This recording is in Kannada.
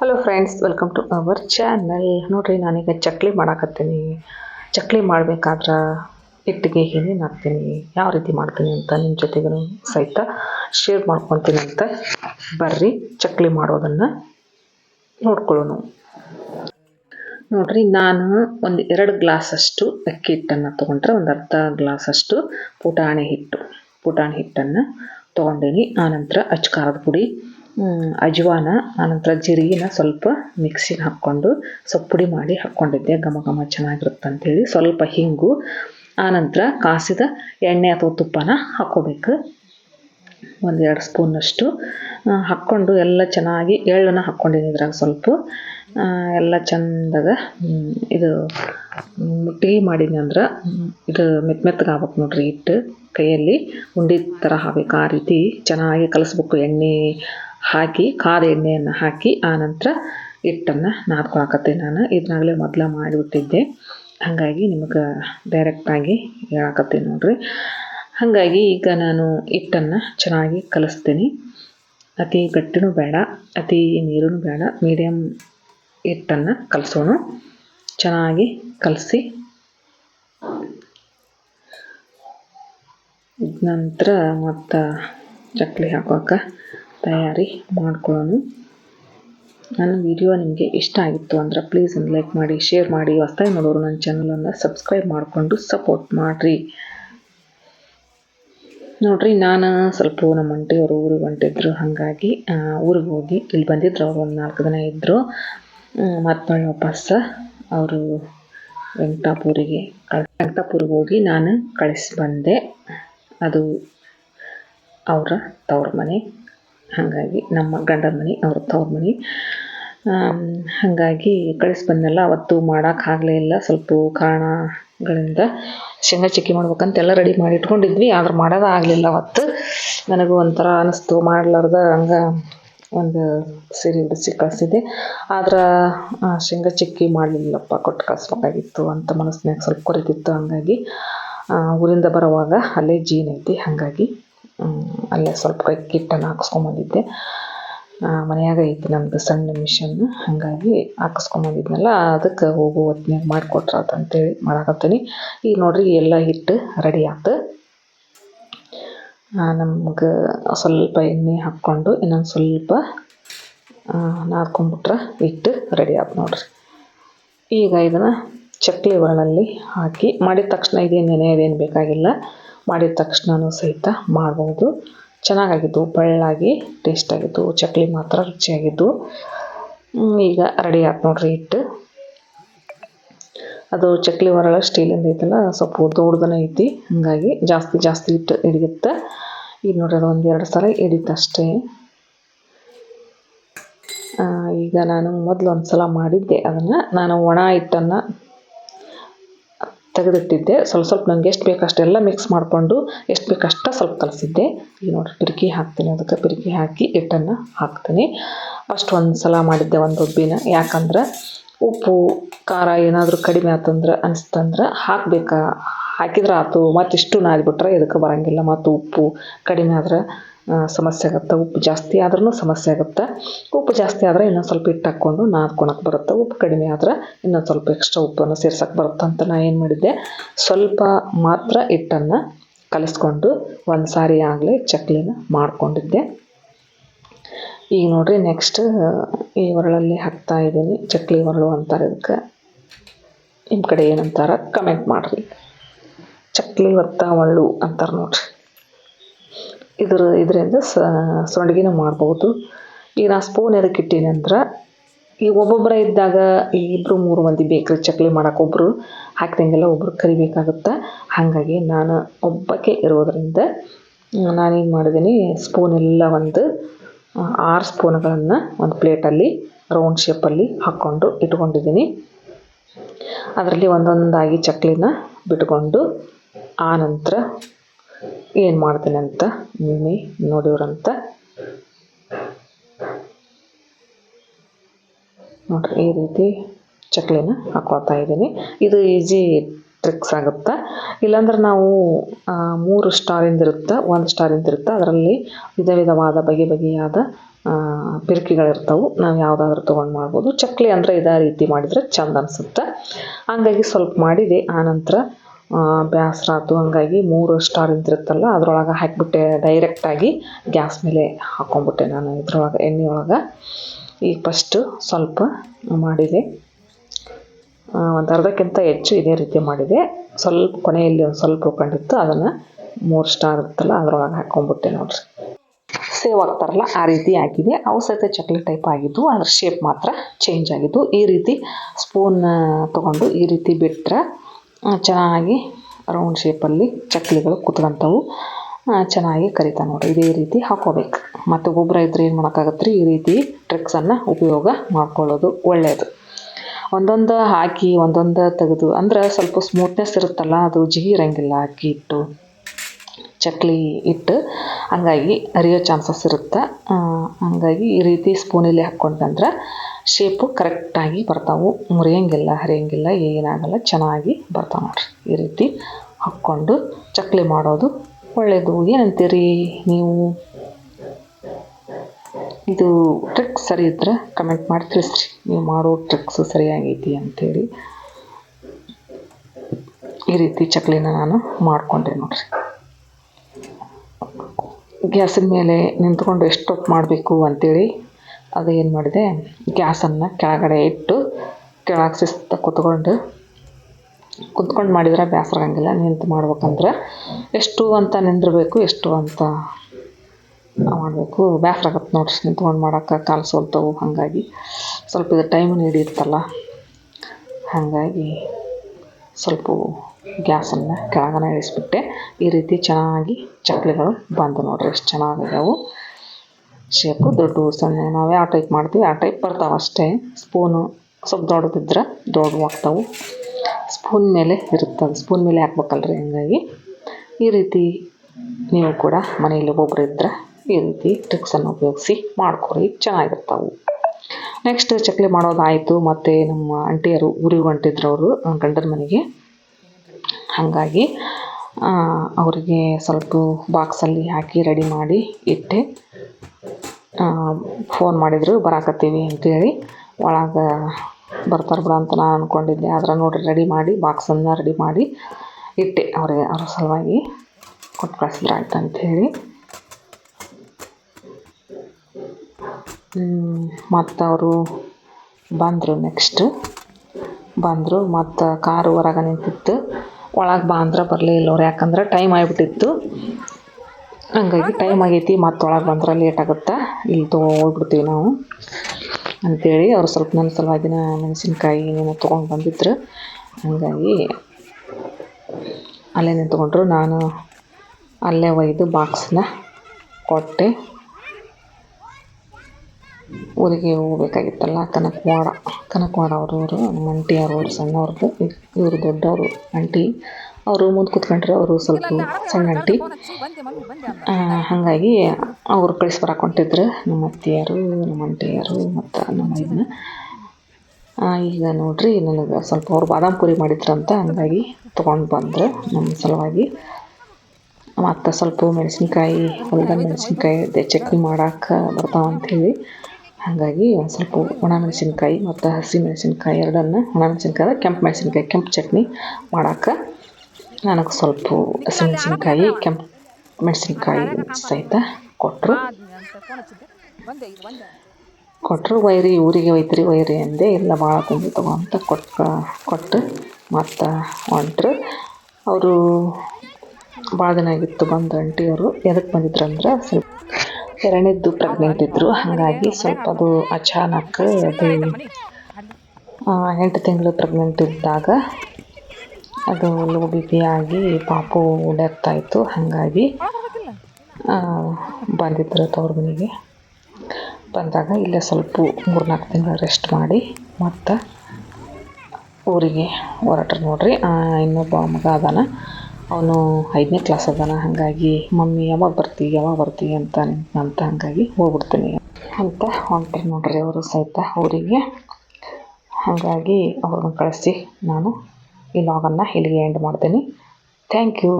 Hello friends welcome to our channel ನೋಡಿರಿ, ನಾನೀಗ ಚಕ್ಲಿ ಮಾಡಾಕತ್ತೀನಿ. ಚಕ್ಲಿ ಮಾಡಬೇಕಾದ್ರೆ ಹಿಟ್ಟಿಗೆ ಏನೇನು ಹಾಕ್ತೀನಿ. ಯಾವ ರೀತಿ ಮಾಡ್ತೀನಿ ಅಂತ ನಿಮ್ಮ ಜೊತೆಗೂ ಸಹಿತ ಶೇರ್ ಮಾಡ್ಕೊತೀನಿ ಅಂತ ಬರ್ರಿ ಚಕ್ಲಿ ಮಾಡೋದನ್ನು ನೋಡ್ಕೊಳ್ಳೋಣ. ನೋಡಿರಿ, ನಾನು ಒಂದು ಎರಡು ಗ್ಲಾಸಷ್ಟು ಅಕ್ಕಿ ಹಿಟ್ಟನ್ನು ತೊಗೊಂಡ್ರೆ ಒಂದು ಅರ್ಧ ಗ್ಲಾಸಷ್ಟು ಪುಟಾಣಿ ಹಿಟ್ಟು. ಪುಟಾಣಿ ಹಿಟ್ಟನ್ನು ತೊಗೊಂಡೀನಿ. ಆನಂತರ ಅಚ್ಚ ಖಾರದ ಪುಡಿ ಅಜ್ವಾನ ಆನಂತರ ಜೀರಿಗೆನ ಸ್ವಲ್ಪ ಮಿಕ್ಸಿಗೆ ಹಾಕ್ಕೊಂಡು ಸೊಪ್ಪುಡಿ ಪುಡಿ ಮಾಡಿ ಹಾಕ್ಕೊಂಡಿದ್ದೆ. ಘಮ ಘಮ ಚೆನ್ನಾಗಿರುತ್ತೆ ಅಂಥೇಳಿ ಸ್ವಲ್ಪ ಹಿಂಗು, ಆನಂತರ ಕಾಸಿದ ಎಣ್ಣೆ ಅಥವಾ ತುಪ್ಪನ ಹಾಕ್ಕೋಬೇಕು. ಒಂದು ಎರಡು ಸ್ಪೂನಷ್ಟು ಹಾಕ್ಕೊಂಡು ಎಲ್ಲ ಚೆನ್ನಾಗಿ ಎಳ್ಳನ್ನು ಹಾಕ್ಕೊಂಡಿದ್ದೀನಿ ಇದ್ರಾಗ ಸ್ವಲ್ಪ. ಎಲ್ಲ ಚಂದಾಗ ಇದು ಮುಟ್ಟಿಗೆ ಮಾಡಿದ್ನಿ ಅಂದ್ರೆ, ಇದು ಮೆತ್ತ ಮೆತ್ತಗೆ ಆಗ್ಬೇಕು ನೋಡ್ರಿ ಹಿಟ್ಟು. ಕೈಯಲ್ಲಿ ಉಂಡೆ ಥರ ಆಗ್ಬೇಕು ಆ ರೀತಿ. ಚೆನ್ನಾಗಿ ಕಲಸ್ಬೇಕು ಎಣ್ಣೆ ಹಾಕಿ, ಖಾರ ಎಣ್ಣೆಯನ್ನು ಹಾಕಿ ಆನಂತರ ಹಿಟ್ಟನ್ನು ನಾದ್ಕೊಳಕತ್ತೀನಿ ನಾನು. ಇದನ್ನಾಗಲೇ ಮೊದಲ ಮಾಡಿಬಿಟ್ಟಿದ್ದೆ. ಹಾಗಾಗಿ ನಿಮಗೆ ಡೈರೆಕ್ಟಾಗಿ ಹೇಳಕತ್ತೀನಿ ನೋಡ್ರಿ. ಹಾಗಾಗಿ ಈಗ ನಾನು ಹಿಟ್ಟನ್ನು ಚೆನ್ನಾಗಿ ಕಲಿಸ್ತೀನಿ. ಅತಿ ಗಟ್ಟಿನೂ ಬೇಡ, ಅತಿ ನೀರೂ ಬೇಡ. ಮೀಡಿಯಮ್ ಹಿಟ್ಟನ್ನು ಕಲಸೋಣ. ಚೆನ್ನಾಗಿ ಕಲಸಿ. ನಂತರ ಮತ್ತು ಚಕ್ಲಿ ಹಾಕೋಕೆ ತಯಾರಿ ಮಾಡ್ಕೊಳ್ಳೋಣ. ನನ್ನ ವಿಡಿಯೋ ನಿಮಗೆ ಇಷ್ಟ ಆಗಿತ್ತು ಅಂದ್ರೆ ಪ್ಲೀಸ್ ಒಂದು ಲೈಕ್ ಮಾಡಿ ಶೇರ್ ಮಾಡಿ, ಹೊಸ್ದಾಗಿ ನೋಡೋರು ನನ್ನ ಚಾನಲನ್ನು ಸಬ್ಸ್ಕ್ರೈಬ್ ಮಾಡಿಕೊಂಡು ಸಪೋರ್ಟ್ ಮಾಡಿರಿ. ನೋಡ್ರಿ, ನಾನು ಸ್ವಲ್ಪ ನಮ್ಮ ಅಂಟಿಯವರು ಊರಿಗೆ ಹೊಂಟಿದ್ರು. ಹಾಗಾಗಿ ಊರಿಗೆ ಹೋಗಿ ಇಲ್ಲಿ ಬಂದಿದ್ರು. ಅವರು ಒಂದು ನಾಲ್ಕು ದಿನ ಇದ್ದರು ಮತ್ತೆ ವಾಪಸ್. ಅವರು ವೆಂಕಟಾಪುರಿಗೆ ವೆಂಕಟಾಪುರಿಗೆ ಹೋಗಿ ನಾನು ಕಳಿಸಿ ಬಂದೆ. ಅದು ಅವರ ತವ್ರ ಮನೆ. ಹಾಗಾಗಿ ನಮ್ಮ ಗಂಡನ ಮನೆ, ಅವ್ರ ತವ್ರ ಮನೆ. ಹಾಗಾಗಿ ಕಳಿಸಿ ಬಂದೆಲ್ಲ ಅವತ್ತು ಮಾಡೋಕ್ಕಾಗಲೇ ಇಲ್ಲ, ಸ್ವಲ್ಪ ಕಾರಣಗಳಿಂದ ಶೇಂಗಾ ಚಿಕ್ಕಿ ಮಾಡ್ಬೇಕಂತೆಲ್ಲ ರೆಡಿ ಮಾಡಿ ಇಟ್ಕೊಂಡಿದ್ವಿ, ಆದ್ರೆ ಮಾಡೋದು ಆಗಲಿಲ್ಲ ಅವತ್ತು. ನನಗೂ ಒಂಥರ ಅನಿಸ್ತು, ಮಾಡ್ಲಾರ್ದ ಹಂಗೆ ಒಂದು ಸೀರೆ ಬಿಡಿಸಿ ಕಳಿಸಿದ್ದೆ. ಆದ್ರೆ ಶೇಂಗಾ ಚಿಕ್ಕಿ ಮಾಡಲಿಲ್ಲಪ್ಪ, ಕೊಟ್ಟು ಕಳಿಸ್ಬೇಕಾಗಿತ್ತು ಅಂತ ಮನಸ್ಸಿನಾಗ ಸ್ವಲ್ಪ ಕೊರಿತಿತ್ತು ಹಾಗಾಗಿ. ಊರಿಂದ ಬರೋವಾಗ ಅಲ್ಲೇ ಜೀನ್ ಐತಿ, ಹಾಗಾಗಿ ಅಲ್ಲೇ ಸ್ವಲ್ಪ ಕೈ ಕಿಟ್ಟನ್ನು ಹಾಕ್ಸ್ಕೊಂಬಂದಿದ್ದೆ. ಮನೆಯಾಗ ಐತಿ ನಮ್ದು ಸಣ್ಣ ಮಿಷನ್ ಹಾಗಾಗಿ ಹಾಕಿಸ್ಕೊಂಬಂದಿದ್ನಲ್ಲ, ಅದಕ್ಕೆ ಹೋಗು ಹೊತ್ನ್ಯಾಗ ಮಾಡಿಕೊಟ್ರ ಅಂತೇಳಿ ಮಾಡಾಕತ್ತೀನಿ. ಈಗ ನೋಡ್ರಿ ಎಲ್ಲ ಹಿಟ್ಟು ರೆಡಿ ಆಯ್ತು ನಮ್ಗೆ ಸ್ವಲ್ಪ ಎಣ್ಣೆ ಹಾಕ್ಕೊಂಡು ಇನ್ನೊಂದು ಸ್ವಲ್ಪ ನಾದ್ಕೊಂಬಿಟ್ರೆ ಹಿಟ್ಟು ರೆಡಿ ಆಯ್ತು ನೋಡ್ರಿ. ಈಗ ಇದನ್ನು ಚಕ್ಲಿ ಒಳಲ್ಲಿ ಹಾಕಿ, ಮಾಡಿದ ತಕ್ಷಣ ಇದೇನು ನೆನೆಯೋದೇನು ಬೇಕಾಗಿಲ್ಲ. ಮಾಡಿದ ತಕ್ಷಣವೂ ಸಹಿತ ಮಾಡ್ಬೋದು. ಚೆನ್ನಾಗಾಗಿದ್ದು, ಬೆಳ್ಳಾಗಿ, ಟೇಸ್ಟಾಗಿದ್ದು, ಚಕ್ಲಿ ಮಾತ್ರ ರುಚಿಯಾಗಿದ್ದು. ಈಗ ರೆಡಿ ಆಯ್ತು ನೋಡ್ರಿ ಹಿಟ್ಟು. ಅದು ಚಕ್ಲಿ ಹೊರಳ ಸ್ಟೀಲಿಂದ ಐತಲ್ಲ, ಸ್ವಲ್ಪ ದೊಡ್ಡದನೇ ಐತಿ. ಹಾಗಾಗಿ ಜಾಸ್ತಿ ಜಾಸ್ತಿ ಹಿಟ್ಟು ಹಿಡಿಯುತ್ತೆ. ಈಗ ನೋಡ್ರಿ ಅದು ಒಂದೆರಡು ಸಲ ಹಿಡಿತು ಅಷ್ಟೇ. ಈಗ ನಾನು ಮೊದಲು ಒಂದು ಸಲ ಮಾಡಿದ್ದೆ. ಅದನ್ನು ನಾನು ಒಣ ಹಿಟ್ಟನ್ನು ತೆಗೆದಿಟ್ಟಿದ್ದೆ. ಸ್ವಲ್ಪ ಸ್ವಲ್ಪ ನನಗೆ ಎಷ್ಟು ಬೇಕು ಅಷ್ಟೆಲ್ಲ ಮಿಕ್ಸ್ ಮಾಡಿಕೊಂಡು ಎಷ್ಟು ಬೇಕು ಅಷ್ಟು ಸ್ವಲ್ಪ ಕಲಸಿದ್ದೆ ಈಗ ನೋಡಿ ಪಿರಿಕಿ ಹಾಕ್ತೀನಿ. ಅದಕ್ಕೆ ಪಿರಿಕಿ ಹಾಕಿ ಹಿಟ್ಟನ್ನು ಹಾಕ್ತೀನಿ. ಫಸ್ಟ್ ಒಂದು ಸಲ ಮಾಡಿದ್ದೆ ಒಂದು ಒಬ್ಬಿನ ಯಾಕಂದ್ರೆ ಉಪ್ಪು, ಖಾರ ಏನಾದರೂ ಕಡಿಮೆ ಆತಂದ್ರೆ, ಅನಿಸ್ತಂದ್ರೆ ಹಾಕಬೇಕಾ, ಹಾಕಿದ್ರೆ ಆಯ್ತು ಮತ್ತಿಷ್ಟು ನಾದ್ಬಿಟ್ರೆ ಇದಕ್ಕೆ ಬರೋಂಗಿಲ್ಲ. ಮತ್ತು ಉಪ್ಪು ಕಡಿಮೆ ಆದ್ರೆ ಸಮಸ್ಯೆ ಆಗುತ್ತೆ, ಉಪ್ಪು ಜಾಸ್ತಿ ಆದ್ರೂ ಸಮಸ್ಯೆ ಆಗುತ್ತೆ. ಉಪ್ಪು ಜಾಸ್ತಿ ಆದರೆ ಇನ್ನೊಂದು ಸ್ವಲ್ಪ ಹಿಟ್ಟು ಹಾಕ್ಕೊಂಡು ನಾದ್ಕೊಳಕ್ಕೆ ಬರುತ್ತೆ. ಉಪ್ಪು ಕಡಿಮೆ ಆದ್ರೆ ಇನ್ನೊಂದು ಸ್ವಲ್ಪ ಎಕ್ಸ್ಟ್ರಾ ಉಪ್ಪನ್ನು ಸೇರ್ಸಕ್ಕೆ ಬರುತ್ತೆ ಅಂತ ನಾನು ಏನು ಮಾಡಿದ್ದೆ. ಸ್ವಲ್ಪ ಮಾತ್ರ ಹಿಟ್ಟನ್ನು ಕಲಿಸ್ಕೊಂಡು ಒಂದು ಸಾರಿ ಆಗಲೇ ಚಕ್ಲಿನ ಮಾಡಿಕೊಂಡಿದ್ದೆ. ಈಗ ನೋಡಿರಿ ನೆಕ್ಸ್ಟ್ ಈ ಒರಳಲ್ಲಿ ಹಾಕ್ತಾ ಇದ್ದೀನಿ. ಚಕ್ಲಿ ಒರಳು ಅಂತಾರೆ ಇದಕ್ಕೆ. ನಿಮ್ಮ ಕಡೆ ಏನಂತಾರ ಕಮೆಂಟ್ ಮಾಡಿರಿ. ಚಕ್ಲಿ ಒತ್ತ ಒಳ್ಳು ಅಂತಾರೆ ನೋಡ್ರಿ. ಇದ್ರ, ಇದರಿಂದ ಸಂಡ್ಗಿನೂ ಮಾಡ್ಬೋದು. ಈಗ ನಾ ಸ್ಪೂನ್ ಎದಕ್ಕೆ ಇಟ್ಟೀನಿ ಅಂದ್ರೆ ಈ ಒಬ್ಬೊಬ್ಬರೇ ಇದ್ದಾಗ ಈ ಇಬ್ಬರು ಮೂರು ಮಂದಿ ಬೇಕ್ರಿ ಚಕ್ಲಿ ಮಾಡಕ್ಕೆ ಒಬ್ಬರು ಹಾಕ್ದಂಗೆಲ್ಲ ಒಬ್ರು ಕರಿಬೇಕಾಗುತ್ತೆ. ಹಾಗಾಗಿ ನಾನು ಒಬ್ಬಕ್ಕೆ ಇರೋದರಿಂದ ನಾನೇನು ಮಾಡಿದ್ದೀನಿ ಸ್ಪೂನ್ ಎಲ್ಲ ಒಂದು ಆರು ಸ್ಪೂನ್ಗಳನ್ನು ಒಂದು ಪ್ಲೇಟಲ್ಲಿ ರೌಂಡ್ ಶೇಪಲ್ಲಿ ಹಾಕ್ಕೊಂಡು ಇಟ್ಕೊಂಡಿದ್ದೀನಿ ಅದರಲ್ಲಿ ಒಂದೊಂದಾಗಿ ಚಕ್ಲಿನ ಬಿಟ್ಕೊಂಡು ಆನಂತರ ನಂತರ ಏನು ಮಾಡ್ತೇನೆ ಅಂತ ನಿನ್ನೆ ನೋಡಿವ್ರಂತ. ನೋಡ್ರಿ, ಈ ರೀತಿ ಚಕ್ಲಿನ ಹಾಕ್ಕೊಳ್ತಾ ಇದ್ದೀನಿ. ಇದು ಈಜಿ ಟ್ರಿಕ್ಸ್ ಆಗುತ್ತೆ? ಇಲ್ಲಾಂದ್ರೆ ನಾವು ಮೂರು ಸ್ಟಾರಿಂದ ಇರುತ್ತೆ? ಒಂದು ಸ್ಟಾರಿಂದ ಇರುತ್ತೆ? ಅದರಲ್ಲಿ ವಿಧ ವಿಧವಾದ, ಬಗೆ ಬಗೆಯಾದ ಪಿರ್ಕಿಗಳಿರ್ತಾವೆ ನಾವು ಯಾವುದಾದ್ರೂ ತೊಗೊಂಡು ಮಾಡ್ಬೋದು. ಚಕ್ಲಿ ಅಂದರೆ ಇದೇ ರೀತಿ ಮಾಡಿದರೆ ಚಂದ ಅನಿಸುತ್ತೆ? ಹಂಗಾಗಿ ಸ್ವಲ್ಪ ಮಾಡಿದೆ. ಆನಂತರ ಬೇಸ್ರ ಆಯ್ತು ಹಂಗಾಗಿ ಮೂರು ಸ್ಟಾರ್ ಇದ್ದಿರುತ್ತಲ್ಲ ಅದರೊಳಗೆ ಹಾಕಿಬಿಟ್ಟೆ ಡೈರೆಕ್ಟಾಗಿ ಗ್ಯಾಸ್ ಮೇಲೆ ಹಾಕ್ಕೊಂಬಿಟ್ಟೆ ನಾನು ಇದ್ರೊಳಗೆ ಎಣ್ಣೆ ಒಳಗೆ ಈಗ ಫಸ್ಟು ಸ್ವಲ್ಪ ಮಾಡಿದೆ. ಒಂದು ಅರ್ಧಕ್ಕಿಂತ ಹೆಚ್ಚು ಇದೇ ರೀತಿ ಮಾಡಿದೆ. ಸ್ವಲ್ಪ ಕೊನೆಯಲ್ಲಿ ಒಂದು ಸ್ವಲ್ಪ ಉಳ್ಕೊಂಡಿತ್ತು ಅದನ್ನು ಮೂರು ಸ್ಟಾರ್ ಇರುತ್ತಲ್ಲ, ಅದ್ರೊಳಗೆ ಹಾಕ್ಕೊಂಬಿಟ್ಟೆ ನೋಡಿರಿ. ಸೇವ್ ಆಗ್ತಾರಲ್ಲ, ಆ ರೀತಿ ಆಗಿದೆ. ಅವು ಸಹಿತ ಚಕ್ಲಿ ಟೈಪ್ ಆಗಿದ್ದು, ಅದ್ರ ಶೇಪ್ ಮಾತ್ರ ಚೇಂಜ್ ಆಗಿದ್ದು, ಈ ರೀತಿ ಸ್ಪೂನ್ ತೊಗೊಂಡು ಈ ರೀತಿ ಬಿಟ್ಟರೆ ಚೆನ್ನಾಗಿ ರೌಂಡ್ ಶೇಪಲ್ಲಿ ಚಕ್ಲಿಗಳು ಕುತ್ಕೊಂತವು. ಚೆನ್ನಾಗಿ ಕರಿತಾ ನೋಡಿರಿ. ಇದೇ ರೀತಿ ಹಾಕೋಬೇಕು. ಮತ್ತು ಗೊಬ್ಬರ ಇದ್ದರೆ ಏನು ಮಾಡೋಕ್ಕಾಗತ್ತೆ ರೀ ಈ ರೀತಿ ಟ್ರಿಕ್ಸನ್ನು ಉಪಯೋಗ ಮಾಡ್ಕೊಳ್ಳೋದು ಒಳ್ಳೆಯದು ಒಂದೊಂದು ಹಾಕಿ, ಒಂದೊಂದು ತೆಗೆದು, ಅಂದ್ರೆ ಸ್ವಲ್ಪ ಸ್ಮೂತ್ನೆಸ್ ಇರುತ್ತಲ್ಲ, ಅದು ಜಿಗಿ ಇರಂಗಿಲ್ಲ ಅಕ್ಕಿ ಹಿಟ್ಟು. ಚಕ್ಲಿ ಇಟ್ಟು ಹಂಗಾಗಿ ಅರಿಯೋ ಚಾನ್ಸಸ್ ಇರುತ್ತೆ. ಹಂಗಾಗಿ ಈ ರೀತಿ ಸ್ಪೂನಲ್ಲಿ ಹಾಕ್ಕೊಂಡ್ರೆ ಶೇಪು ಕರೆಕ್ಟಾಗಿ ಬರ್ತಾವೆ. ಮುರಿಯೋಂಗಿಲ್ಲ, ಹರಿಯೋಂಗಿಲ್ಲ, ಏನಾಗಲ್ಲ, ಚೆನ್ನಾಗಿ ಬರ್ತಾವೆ ನೋಡ್ರಿ. ಈ ರೀತಿ ಹಾಕ್ಕೊಂಡು ಚಕ್ಲಿ ಮಾಡೋದು ಒಳ್ಳೆಯದು ಏನಂತೀರಿ ನೀವು? ಇದು ಟ್ರಿಕ್ ಸರಿ ಇದ್ರೆ ಕಮೆಂಟ್ ಮಾಡಿ ತಿಳಿಸ್ರಿ. ನೀವು ಮಾಡೋ ಟ್ರಿಕ್ಸು ಸರಿಯಾಗೈತಿ ಅಂಥೇಳಿ ಈ ರೀತಿ ಚಕ್ಲಿನ ನಾನು ಮಾಡಿಕೊಂಡೆ ನೋಡಿರಿ. ಗ್ಯಾಸಿನ ಮೇಲೆ ನಿಂತ್ಕೊಂಡು ಎಷ್ಟೊತ್ತು ಮಾಡಬೇಕು ಅಂಥೇಳಿ ಅದು ಏನು ಮಾಡಿದೆ, ಗ್ಯಾಸನ್ನು ಕೆಳಗಡೆ ಇಟ್ಟು ಕೆಳಗೆ ಶಿಸ್ತ ಕುತ್ಕೊಂಡು ಕುತ್ಕೊಂಡು ಮಾಡಿದ್ರೆ ಬೇಸರ ಆಗಂಗಿಲ್ಲ ನಿಂತು ಮಾಡ್ಬೇಕಂದ್ರೆ ಎಷ್ಟು ಅಂತ ನಿಂದಿರಬೇಕು, ಎಷ್ಟು ಅಂತ ಮಾಡಬೇಕು. ಬೇಸ್ರ ಆಗತ್ತೆ ನೋಡ್ರಿ, ನಿಂತ್ಕೊಂಡು ಮಾಡೋಕ್ಕೆ ಕಾಲು ಸೋಲ್ತವು, ಹಾಗಾಗಿ ಸ್ವಲ್ಪ ಇದು ಟೈಮ್ ಹಿಡಿಯುತ್ತಲ್ಲ ಹಾಗಾಗಿ ಸ್ವಲ್ಪ ಗ್ಯಾಸನ್ನು ಕೆಳಗನೆ ಇಳಿಸ್ಬಿಟ್ಟೆ ಈ ರೀತಿ ಚೆನ್ನಾಗಿ ಚಕ್ಲಿಗಳು ಬಂದು ನೋಡಿರಿ ಎಷ್ಟು ಚೆನ್ನಾಗಿದ್ದಾವೆ ಶೇಪು ದೊಡ್ಡ ಸಣ್ಣ, ನಾವು ಆ ಟೈಪ್ ಮಾಡ್ತೀವಿ. ಆ ಟೈಪ್ ಬರ್ತಾವೆ ಅಷ್ಟೇ. ಸ್ಪೂನು ಸ್ವಲ್ಪ ದೊಡ್ಡದಿದ್ರೆ ದೊಡ್ಡವು ಆಗ್ತಾವೆ. ಸ್ಪೂನ್ ಮೇಲೆ ಇರುತ್ತದೆ ಸ್ಪೂನ್ ಮೇಲೆ ಹಾಕ್ಬೇಕಲ್ರಿ ಹಂಗಾಗಿ. ಈ ರೀತಿ ನೀವು ಕೂಡ ಮನೆಯಲ್ಲಿ ಒಬ್ಬರು ಇದ್ದರೆ ಈ ರೀತಿ ಟ್ರಿಕ್ಸನ್ನು ಉಪಯೋಗಿಸಿ ಮಾಡ್ಕೊರಿ. ಚೆನ್ನಾಗಿರ್ತಾವೆ. ನೆಕ್ಸ್ಟ್ ಚಕ್ಲಿ ಮಾಡೋದಾಯಿತು ಮತ್ತು ನಮ್ಮ ಆಂಟಿಯರು, ಊರಿಗೆ ಹೊಂಟಿದ್ರು ಅವರು ಗಂಡನ ಮನೆಗೆ. ಹಾಗಾಗಿ ಅವರಿಗೆ ಸ್ವಲ್ಪ ಬಾಕ್ಸಲ್ಲಿ ಹಾಕಿ ರೆಡಿ ಮಾಡಿ ಇಟ್ಟೆ. ಫೋನ್ ಮಾಡಿದರು, ಬರಾಕತ್ತೀವಿ ಅಂತೇಳಿ. ಒಳಗೆ ಬರ್ತಾರೆ ಬಿಡ ಅಂತ ನಾನು ಅಂದ್ಕೊಂಡಿದ್ದೆ ಆದ್ರೆ ನೋಡಿರಿ ರೆಡಿ ಮಾಡಿ, ಬಾಕ್ಸನ್ನು ರೆಡಿ ಮಾಡಿ ಇಟ್ಟೆ ಅವರಿಗೆ ಅವ್ರ ಸಲುವಾಗಿ. ಕೊಟ್ಟು ಕಳಿಸಿದ್ರೆ ಆಯ್ತು ಅಂಥೇಳಿ ಮತ್ತು ಅವರು ಬಂದರು ನೆಕ್ಸ್ಟ್ ಬಂದರು ಮತ್ತು ಕಾರು ಹೊರಗೆ ನಿಂತಿತ್ತು. ಒಳಗೆ ಬಾ ಅಂದ್ರೆ ಬರಲೇ ಇಲ್ಲ ಅವ್ರು, ಯಾಕಂದ್ರೆ ಟೈಮ್ ಆಗಿಬಿಟ್ಟಿತ್ತು. ಹಂಗಾಗಿ ಟೈಮ್ ಆಗೈತಿ, ಮತ್ತು ಒಳಗೆ ಬಂದ್ರೆ ಲೇಟ್ ಆಗುತ್ತೆ? ಇಲ್ಲಿ ತಗೋ ಹೋಗ್ಬಿಡ್ತೀವಿ ನಾವು. ಅಂಥೇಳಿ ಅವ್ರು ಸ್ವಲ್ಪ ನನ್ನ ಸಲುವಾಗಿನ ಮೆಣಸಿನ್ಕಾಯಿ ಏನೇನು ತೊಗೊಂಡು ಬಂದಿದ್ರು. ಹಾಗಾಗಿ ಅಲ್ಲೇ ನಿಂತ್ಕೊಂಡ್ರು ನಾನು ಅಲ್ಲೇ ಒಯ್ದು ಬಾಕ್ಸ್ನ ಕೊಟ್ಟೆ. ಊರಿಗೆ ಹೋಗ್ಬೇಕಾಗಿತ್ತಲ್ಲ, ಕನಕವಾಡ ಕನಕವಾಡ ಅವರು ಅವರು ನಮ್ಮ ಆಂಟಿ ಅವ್ರವ್ರು ಸಣ್ಣವ್ರದ್ದು ಇವರು ದೊಡ್ಡವರು, ಆಂಟಿ. ಅವರು ಮುಂದೆ ಕೂತ್ಕೊಂಡ್ರೆ ಅವರು ಸ್ವಲ್ಪ ಸಣ್ಣ ಆಂಟಿ. ಹಾಗಾಗಿ ಅವರು ಕಳಿಸ್ಬರಕ್ಕೆ ಹೊಂಟಿದ್ರು ನಮ್ಮ ಅತ್ತೆಯರು, ನಮ್ಮ ಆಂಟಿಯರು ಮತ್ತು ನಮ್ಮ ಇದನ್ನ ಈಗ ನೋಡಿರಿ, ನನಗೆ ಸ್ವಲ್ಪ ಅವ್ರು ಬಾದಾಮ್ ಪುರಿ ಮಾಡಿದ್ರಂತ ಹಂಗಾಗಿ ತೊಗೊಂಡು ಬಂದರು ನಮ್ಮ ಸಲುವಾಗಿ. ಮತ್ತು ಸ್ವಲ್ಪ ಮೆಣಸಿನ್ಕಾಯಿ, ಹೊಲದ ಮೆಣಸಿನ್ಕಾಯಿ ಚಟ್ನಿ ಮಾಡಕ್ಕೆ ಬರ್ತಾವೆ ಅಂಥೇಳಿ ಹಾಗಾಗಿ ಒಂದು ಸ್ವಲ್ಪ ಒಣ ಮೆಣಸಿನ್ಕಾಯಿ ಮತ್ತು ಹಸಿ ಮೆಣಸಿನ್ಕಾಯಿ ಎರಡನ್ನು ಒಣ ಮೆಣಸಿನ್ಕಾಯಿ ಕೆಂಪು ಮೆಣಸಿನ್ಕಾಯಿ, ಕೆಂಪು ಚಟ್ನಿ ಮಾಡಕ್ಕೆ ನನಗೆ ಸ್ವಲ್ಪ ಹಸಿಮೆಣಸಿನ್ಕಾಯಿ, ಕೆಂಪು ಮೆಣಸಿನ್ಕಾಯಿ ಸಹಿತ ಕೊಟ್ಟರು ಕೊಟ್ಟರು ವೈರಿ ಊರಿಗೆ ಒಯ್ತೀರಿ ವೈರಿ ಅಂದೆ ಇಲ್ಲ, ಭಾಳ ತಂದು ತಗೋ ಅಂತ ಕೊಟ್ಟು ಕೊಟ್ಟು ಮತ್ತು ಹೊಂಟ್ರು. ಅವರು ಭಾಳ ದಿನ ಆಗಿತ್ತು ಬಂದು ಆಂಟಿಯವರು ಎದಕ್ಕೆ ಬಂದಿದ್ರು ಅಂದ್ರೆ ಸ್ವಲ್ಪ ಎರಡನೇದ್ದು ಪ್ರೆಗ್ನೆಂಟ್ ಇದ್ದರು ಹಾಗಾಗಿ ಸ್ವಲ್ಪ ಅದು ಅಚಾನಕ್ ಅದು ಎಂಟು ತಿಂಗಳು ಪ್ರೆಗ್ನೆಂಟ್ ಇದ್ದಾಗ ಅದು ಲೋ ಬಿ ಪಿ ಆಗಿ ಪಾಪು ಆಯಿತು ಹಾಗಾಗಿ ಬಂದಿದ್ರು ತವ್ರ ಮನೆಗೆ. ಬಂದಾಗ ಇಲ್ಲೇ ಸ್ವಲ್ಪ ಮೂರ್ನಾಲ್ಕು ತಿಂಗಳು ರೆಸ್ಟ್ ಮಾಡಿ ಮತ್ತು ಊರಿಗೆ ಹೊರಟ್ರು ನೋಡ್ರಿ. ಇನ್ನೊಬ್ಬ ಮಗ ಅದಾನ. ಅವನು ಐದನೇ ಕ್ಲಾಸ್ ಅದಾನ, ಹಾಗಾಗಿ ಮಮ್ಮಿ, ಯಾವಾಗ ಬರ್ತಿ ಯಾವಾಗ ಬರ್ತಿ ಅಂತ ಅಂತ ಹಾಗಾಗಿ ಹೋಗ್ಬಿಡ್ತೀನಿ ಅಂತ ಹೊಂಟ್ರಿ ನೋಡ್ರಿ ಅವರು ಸಹಿತ ಅವರಿಗೆ ಹಾಗಾಗಿ ಅವ್ರನ್ನ ಕಳಿಸಿ ನಾನು ಈ ಲಾಗನ್ನು ಇಲ್ಲಿಗೆ ಎಂಡ್ ಮಾಡ್ತೀನಿ. Thank you